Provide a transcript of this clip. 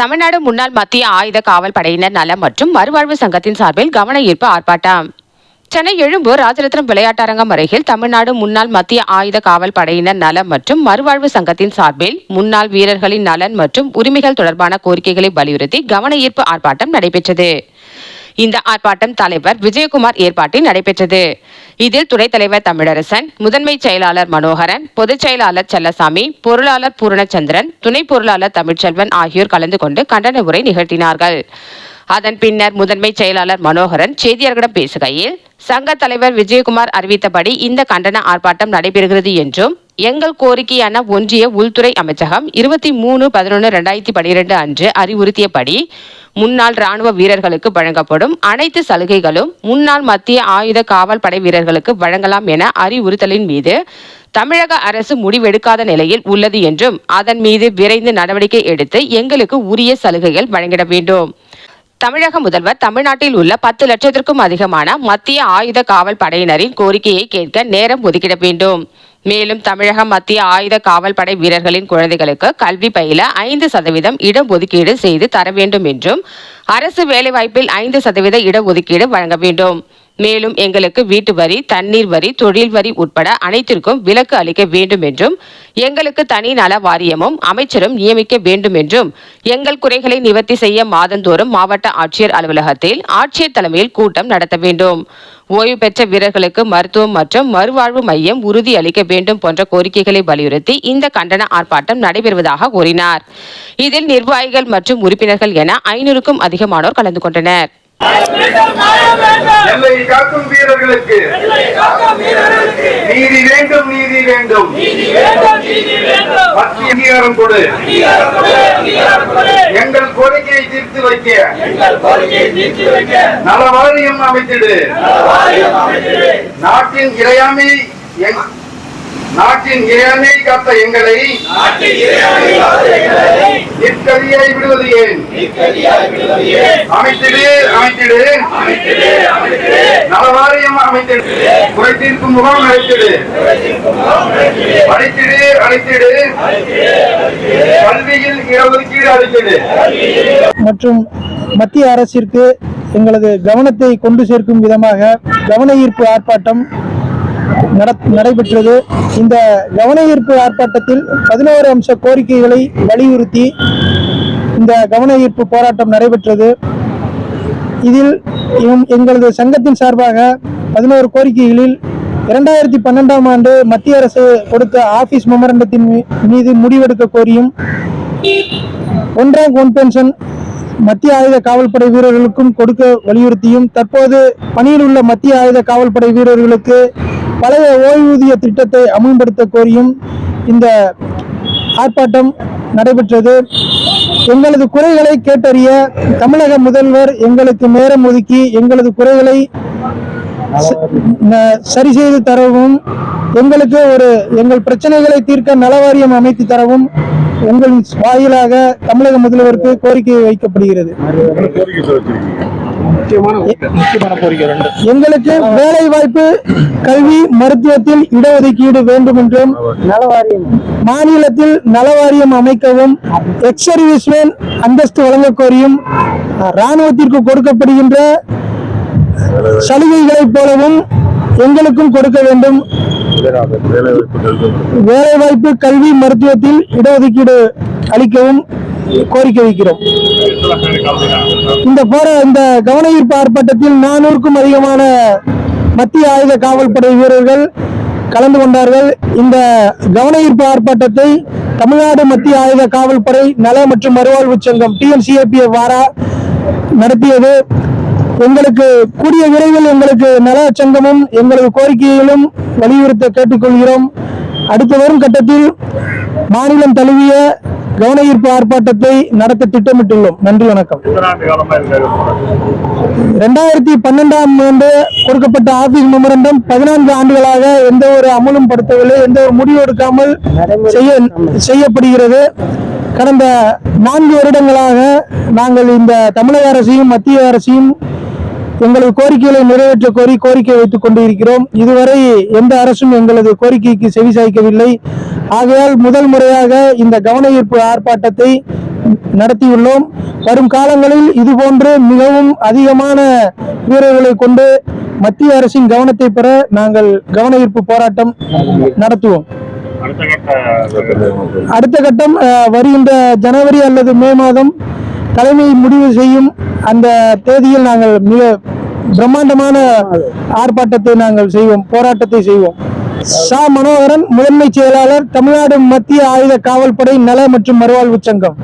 தமிழ்நாடு முன்னாள் மத்திய ஆயுத காவல் படையினர் நலம் மற்றும் மறுவாழ்வு சங்கத்தின் சார்பில் கவன ஈர்ப்பு ஆர்ப்பாட்டம். சென்னை எழும்பூர் ராஜரத்னம் விளையாட்டரங்கம் அருகில் தமிழ்நாடு முன்னாள் மத்திய ஆயுத காவல் படையினர் நலம் மற்றும் மறுவாழ்வு சங்கத்தின் சார்பில் முன்னாள் வீரர்களின் நலன் மற்றும் உரிமைகள் தொடர்பான கோரிக்கைகளை வலியுறுத்தி கவன ஈர்ப்பு ஆர்ப்பாட்டம் நடைபெற்றது. இந்த ஆர்ப்பாட்டம் தலைவர் விஜயகுமார் ஏற்பாட்டில் நடைபெற்றது. இதில் துணைத் தலைவர் தமிழரசன் முதன்மை செயலாளர் மனோகரன் பொதுச் செயலாளர் செல்லசாமி பொருளாளர் பூரணச்சந்திரன் துணை பொருளாளர் தமிழ்ச்செல்வன் ஆகியோர் கலந்து கொண்டு கண்டன உரை நிகழ்த்தினார்கள். அதன் பின்னர் முதன்மை செயலாளர் மனோகரன் செய்தியாளர்களிடம் பேசுகையில் சங்க தலைவர் விஜயகுமார் அறிவித்தபடி இந்த கண்டன ஆர்ப்பாட்டம் நடைபெறுகிறது என்றும் எங்கள் கோரிக்கையான ஒன்றிய உள்துறை அமைச்சகம் இருபத்தி மூணு பதினொன்று ரெண்டாயிரத்தி பனிரெண்டு அன்று அறிவுறுத்தியபடி முன்னாள் ராணுவ வீரர்களுக்கு வழங்கப்படும் அனைத்து சலுகைகளும் முன்னாள் மத்திய ஆயுத காவல் படை வீரர்களுக்கு வழங்கலாம் என அறிவுறுத்தலின் மீது தமிழக அரசு முடிவெடுக்காத நிலையில் உள்ளது என்றும் அதன் மீது விரைந்து நடவடிக்கை எடுத்து எங்களுக்கு உரிய சலுகைகள் வழங்கிட வேண்டும். தமிழக முதல்வர் தமிழ்நாட்டில் உள்ள பத்து லட்சத்திற்கும் அதிகமான மத்திய ஆயுத காவல் படையினரின் கோரிக்கையை கேட்க நேரம் ஒதுக்கிட வேண்டும். மேலும் தமிழக மத்திய ஆயுத காவல் படை வீரர்களின் குழந்தைகளுக்கு கல்வி பயில ஐந்து சதவீதம் இடஒதுக்கீடு செய்து தர வேண்டும் என்றும் அரசு வேலைவாய்ப்பில் ஐந்து சதவீத இடஒதுக்கீடு வழங்க வேண்டும். மேலும் எங்களுக்கு வீட்டு வரி தண்ணீர் வரி தொழில் வரி உட்பட அனைத்திற்கும் விலக்கு அளிக்க வேண்டும் என்றும் எங்களுக்கு தனி நல வாரியமும் அமைச்சரும் நியமிக்க வேண்டும் என்றும் எங்கள் குறைகளை நிவர்த்தி செய்ய மாதந்தோறும் மாவட்ட ஆட்சியர் அலுவலகத்தில் ஆட்சியர் தலைமையில் கூட்டம் நடத்த வேண்டும். ஓய்வு பெற்ற வீரர்களுக்கு மருத்துவம் மற்றும் மறுவாழ்வு மையம் உறுதி அளிக்க வேண்டும் போன்ற கோரிக்கைகளை வலியுறுத்தி இந்த கண்டன ஆர்ப்பாட்டம் நடைபெறுவதாக கூறினார். இதில் நிர்வாகிகள் மற்றும் உறுப்பினர்கள் என ஐநூறுக்கும் அதிகமானோர் கலந்து கொண்டனர். எல்லை காக்கும் வீரர்களுக்கு. நீதி வேண்டும் நீதி வேண்டும். மத்திய அங்கீகாரம் கொடு. எங்கள் கோரிக்கையை தீர்த்து வைக்க. நல வாரியம் அமைத்திடு. நாட்டின் இறையாமை நாட்டின் இறையாமை காத்த எங்களை நிற்கதியாய் விடுவது ஏன்? அமைத்திடு அமைத்திடு. நலவாரியம் அமைத்திடு. குறை தீர்க்கும் முகாம் அழைத்திடு. அழைத்திடு அழைத்திடு கல்வியில் இடஒதுக்கீடு அளித்திடு. மற்றும் மத்திய அரசிற்கு எங்களது கவனத்தை கொண்டு சேர்க்கும் விதமாக கவன ஈர்ப்பு ஆர்ப்பாட்டம் நடைபெற்றது. இந்த கவன ஈர்ப்பு ஆர்ப்பாட்டத்தில் பதினோரு அம்ச கோரிக்கைகளை வலியுறுத்தி இந்த கவன ஈர்ப்பு போராட்டம் நடைபெற்றது. இதில் எங்களது சங்கத்தின் சார்பாக பதினோரு கோரிக்கைகளில் இரண்டாயிரத்தி பன்னெண்டாம் ஆண்டு மத்திய அரசு கொடுத்த ஆபீஸ் மெமரண்டத்தின் மீது முடிவெடுக்க கோரியும் ஒன் ரேங்க் ஒன் பென்ஷன் மத்திய ஆயுத காவல்படை வீரர்களுக்கும் கொடுக்க வலியுறுத்தியும் தற்போது பணியில் உள்ள மத்திய ஆயுத காவல்படை வீரர்களுக்கு பழைய ஓய்வூதிய திட்டத்தை அமல்படுத்த கோரியும் இந்த ஆர்ப்பாட்டம் நடைபெற்றது. எங்களது குறைகளை கேட்டறிய தமிழக முதல்வர் எங்களுக்கு நேரம் ஒதுக்கி எங்களது குறைகளை ச- சரி செய்து தரவும் எங்களுக்கு ஒரு எங்கள் பிரச்சனைகளை தீர்க்க நலவாரியம் அமைத்து தரவும் உங்கள் வாயிலாக தமிழக முதல்வருக்கு கோரிக்கை வைக்கப்படுகிறது. எங்களுக்கு வேலை வாய்ப்பு கல்வி மருத்துவத்தில் இடஒதுக்கீடு வேண்டும் என்றும் மாநிலத்தில் நலவாரியம் அமைக்கவும் எக்ஸ் அந்தஸ்து வழங்க கோரியும் ராணுவத்திற்கு கொடுக்கப்படுகின்ற சலுகைகளைப் போலவும் எங்களுக்கும் கொடுக்க வேண்டும். வேலைவாய்ப்பு கல்வி மருத்துவத்தில் இடஒதுக்கீடு அளிக்கவும் கோரிக்கை வைக்கிறோம். இந்த போற இந்த கவன ஈர்ப்பு ஆர்ப்பாட்டத்தில் நானூறுக்கும் அதிகமான மத்திய ஆயுத காவல்படை வீரர்கள் கலந்து கொண்டார்கள். இந்த கவன ஈர்ப்பு ஆர்ப்பாட்டத்தை தமிழ்நாடு மத்திய ஆயுத காவல்படை நல மற்றும் மறுவாழ்வு சங்கம் டிஎன்சிஏபி வாரா நடத்தியது. எங்களுக்கு கூடிய விரைவில் எங்களுக்கு நல சங்கமும் எங்களது கோரிக்கையிலும் வலியுறுத்த கேட்டுக்கொள்கிறோம். அடுத்து வரும் கட்டத்தில் மாநிலம் தழுவிய கவன ஈர்ப்பு ஆர்ப்பாட்டத்தை நடத்த திட்டமிட்டுள்ளோம். நன்றி வணக்கம். ரெண்டாயிரத்தி பன்னெண்டாம் ஆண்டு கொடுக்கப்பட்ட ஆபீஸ் மெமரண்டம் பதினான்கு ஆண்டுகளாக எந்த ஒரு அமலும் படுத்தவில்லை எந்த ஒரு முடிவு எடுக்காமல் செய்ய செய்யப்படுகிறது. கடந்த நான்கு வருடங்களாக நாங்கள் இந்த தமிழக அரசையும் மத்திய அரசையும் எங்களது கோரிக்கைகளை நிறைவேற்ற கோரி கோரிக்கை வைத்துக் கொண்டிருக்கிறோம் இதுவரை எந்த அரசும் எங்களது கோரிக்கைக்கு செவிசாய்க்கவில்லை ஆகையால் முதல் முறையாக இந்த கவன ஈர்ப்பு ஆர்ப்பாட்டத்தை நடத்தியுள்ளோம். வரும் காலங்களில் இதுபோன்று மிகவும் அதிகமான வீரர்களை கொண்டு மத்திய அரசின் கவனத்தை பெற நாங்கள் கவன ஈர்ப்பு போராட்டம் நடத்துவோம். அடுத்த கட்டம் அஹ், வருகின்ற ஜனவரி அல்லது மே மாதம் தலைமை முடிவு செய்யும் அந்த தேதியில் நாங்கள் மிக பிரம்மாண்டமான ஆர்ப்பாட்டத்தை நாங்கள் செய்வோம் போராட்டத்தை செய்வோம். சா மனோகரன் முதன்மை செயலாளர் தமிழ்நாடு மத்திய ஆயுத காவல்படை நல மற்றும் மறுவாழ்வு சங்கம்.